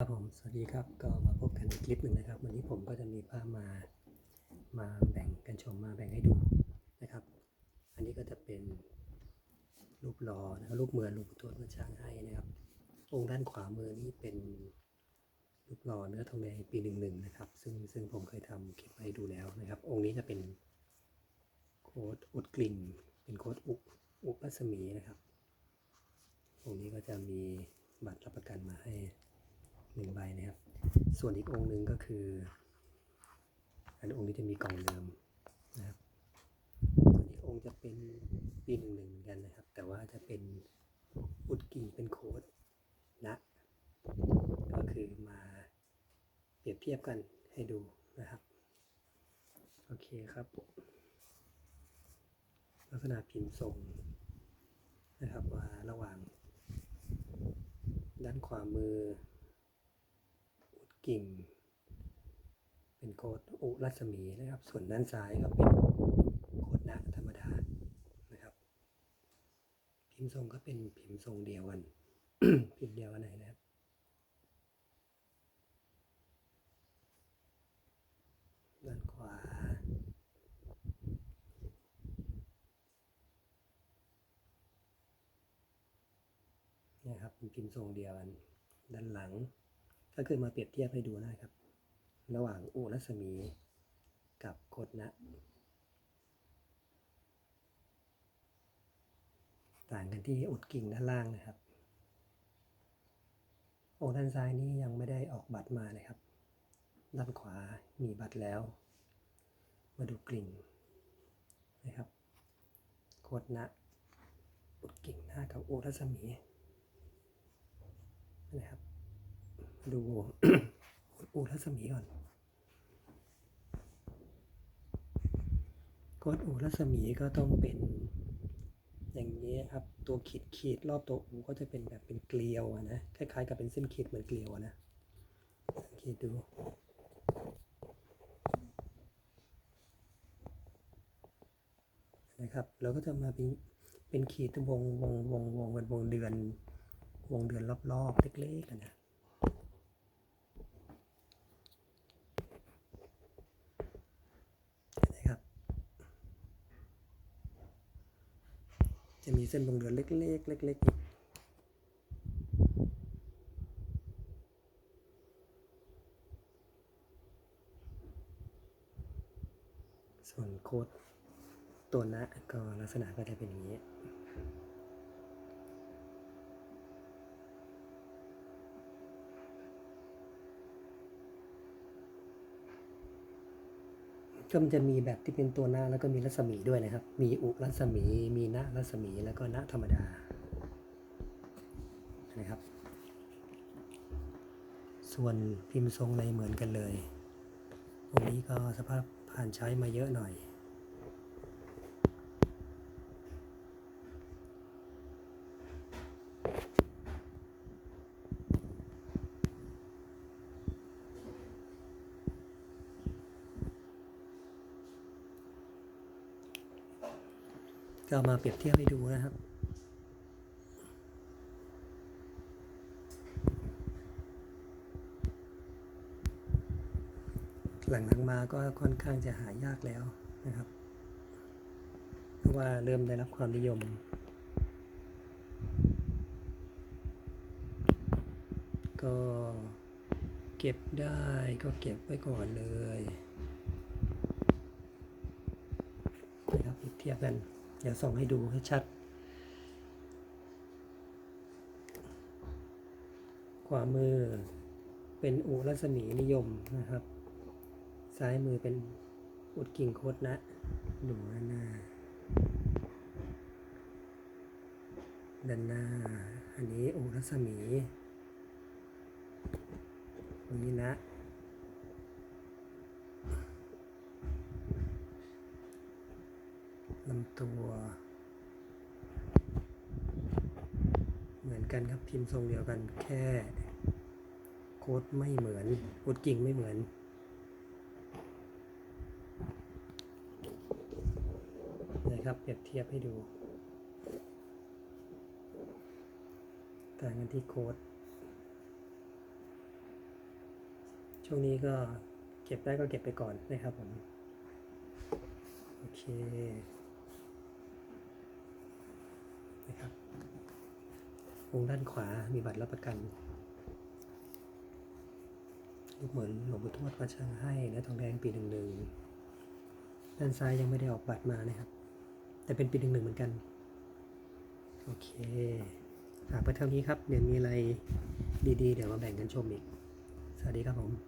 ครับผม สวัสดีครับ ก็มาพบกันอีกคลิปหนึ่งนะครับ วันนี้ผมก็จะมีภาพมา มาแบ่งกันชมมาแบ่งให้ดูนะครับ อันนี้ก็จะเป็นรูปหล่อนะครับรูปเหมือนหลวงปู่ทวดวัดช้างให้นะครับ องค์ด้านขวามือนี่เป็นรูปหล่อเนื้อทองแดงปีหนึ่งหนึ่งนะครับ ซึ่งซึ่งผมเคยทำคลิปให้ดูแล้วนะครับ องค์นี้จะเป็นโค้ดอุดกลิ่น เป็นโค้ดอุอุปัสมีนะครับ องค์นี้ก็จะมีบัตรรับประกันมาให้ หนึ่งใบนะครับ ส่วนอีกองค์หนึ่งก็คือ อันองค์นี้จะมีกล่องเดิมนะครับ ส่วนอีกองค์จะเป็นปีหนึ่งหนึ่งเหมือนกันนะครับ แต่ว่าจะเป็นอุดกิ่งเป็นโค้ดนะ ก็คือมาเปรียบเทียบกันให้ดูนะครับ โอเคครับ ลักษณะพิมพ์ทรงนะครับว่าระหว่างด้านขวามือ กิ่ง เป็นโคดอุรัศมีนะครับ ส่วนด้านซ้ายก็เป็นโคดนะธรรมดานะครับ พิมพ์ทรงก็เป็นพิมพ์ทรงเดียวกัน พิมพ์เดียวกันไหนนะครับด้านขวาเนี่ยครับเป็นพิมพ์ทรงเดียวกัน ด้านหลัง ก็คือมาเปรียบเทียบให้ดูนะครับ ระหว่างอุรัศมีกับโคดนะ ต่างกันที่อุดกิ่งด้านล่างนะครับ โองค์ด้านซ้ายนี่ยังไม่ได้ออกบัตรมาเลยครับ ด้านขวามีบัตรแล้ว มาดูกลิ่งนะครับโคดนะอุดกิ่งหน้ากับโอรัศมีนะครับ ดูอูรัศมีก่อนโคดอูรัศมีก็ต้องเป็น อย่างนี้ครับ ตัวขีดขีดรอบตัวอูก็จะเป็นแบบเป็นเกลียวนะ คล้ายๆ กับเป็นเส้นขีดเหมือนเกลียวนะสังเกตดูนะครับเราก็จะมาเป็นเป็นขีดวงวงวงวงเป็นวงเดือนวงเดือนรอบๆเล็กๆกันนะนะครับ จะมีเส้นวงเดือนเล็กๆเล็กๆอีกส่วนโค้ดตัวนะก็ลักษณะก็จะเป็นอย่างนี้ ก็มันจะมีแบบที่เป็นตัวหน้าแล้วก็มีรัศมีด้วยนะครับ มีอุรัศมี มีณรัศมีแล้วก็ณธรรมดานะครับ ส่วนพิมพ์ทรงในเหมือนกันเลยตรงนี้ก็สภาพผ่านใช้มาเยอะหน่อย ก็เอามาเปรียบเทียบให้ดูนะครับ หลังๆมาก็ค่อนข้างจะหายากแล้วนะครับ เพราะว่าเริ่มได้รับความนิยมก็เก็บได้ก็เก็บไว้ก่อนเลยนะครับเปรียบเทียบกัน เดี๋ยวส่องให้ดูให้ชัด ขวามือเป็นอุรัศมีนิยมนะครับ ซ้ายมือเป็นอุดกิ่งโคตรนะ ดูด้านหน้า ด้านหน้า อันนี้อุรัศมีนนี้นะ ลำ ตัว เหมือนกันครับพิมพ์ทรงเดียวกันแค่ โค้ดไม่เหมือนโค้ดกิ่งไม่เหมือนนะครับเปรียบเทียบให้ดู ต่างกันที่โค้ดช่วงนี้ก็เก็บได้ก็เก็บไปก่อนนะครับผม โอเค นะครับองด้านขวามีบัตรรับประกันรูปเหมือนหลวงปู่ทวดวัดช่างให้และทองแดงปีหนึ่งหนึ่งด้านซ้ายยังไม่ได้ออกบัตรมานะครับ แต่เป็นปีหนึ่งหนึ่งเหมือนกัน โอเคฝากไปเท่านี้ครับ เดี๋ยวมีอะไรดีๆ เดี๋ยวมาแบ่งกันชมอีก สวัสดีครับผม